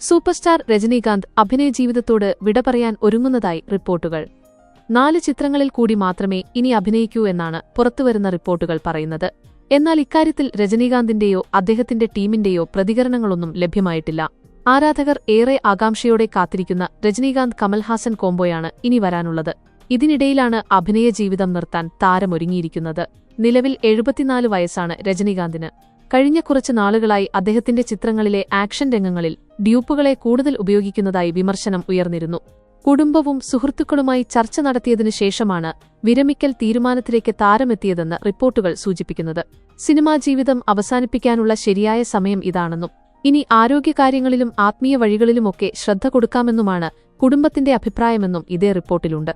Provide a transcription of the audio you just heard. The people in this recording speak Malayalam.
സൂപ്പർ സ്റ്റാർ രജനീകാന്ത് അഭിനയ ജീവിതത്തോട് വിട പറയാൻ ഒരുങ്ങുന്നതായി റിപ്പോർട്ടുകൾ. നാല് ചിത്രങ്ങളിൽ കൂടി മാത്രമേ ഇനി അഭിനയിക്കൂ എന്നാണ് പുറത്തുവരുന്ന റിപ്പോർട്ടുകൾ പറയുന്നത്. എന്നാൽ ഇക്കാര്യത്തിൽ രജനീകാന്തിന്റെയോ അദ്ദേഹത്തിന്റെ ടീമിന്റെയോ പ്രതികരണങ്ങളൊന്നും ലഭ്യമായിട്ടില്ല. ആരാധകർ ഏറെ ആകാംക്ഷയോടെ കാത്തിരിക്കുന്ന രജനീകാന്ത് കമൽഹാസൻ കോംബോയാണ് ഇനി വരാനുള്ളത്. ഇതിനിടയിലാണ് അഭിനയ ജീവിതം നിർത്താൻ താരമൊരുങ്ങിയിരിക്കുന്നത്. നിലവിൽ എഴുപത്തിനാല് വയസ്സാണ് രജനീകാന്തിന്. കഴിഞ്ഞ കുറച്ച് നാളുകളായി അദ്ദേഹത്തിന്റെ ചിത്രങ്ങളിലെ ആക്ഷൻ രംഗങ്ങളിൽ ഡ്യൂപ്പുകളെ കൂടുതൽ ഉപയോഗിക്കുന്നതായി വിമർശനം ഉയർന്നിരുന്നു. കുടുംബവും സുഹൃത്തുക്കളുമായി ചർച്ച നടത്തിയതിനു ശേഷമാണ് വിരമിക്കൽ തീരുമാനത്തിലേക്ക് താരമെത്തിയതെന്ന് റിപ്പോർട്ടുകൾ സൂചിപ്പിക്കുന്നത്. സിനിമാ ജീവിതം അവസാനിപ്പിക്കാനുള്ള ശരിയായ സമയം ഇതാണെന്നും ഇനി ആരോഗ്യകാര്യങ്ങളിലും ആത്മീയ വഴികളിലുമൊക്കെ ശ്രദ്ധ കൊടുക്കാമെന്നുമാണ് കുടുംബത്തിന്റെ അഭിപ്രായമെന്നും ഇതേ റിപ്പോർട്ടിലുണ്ട്.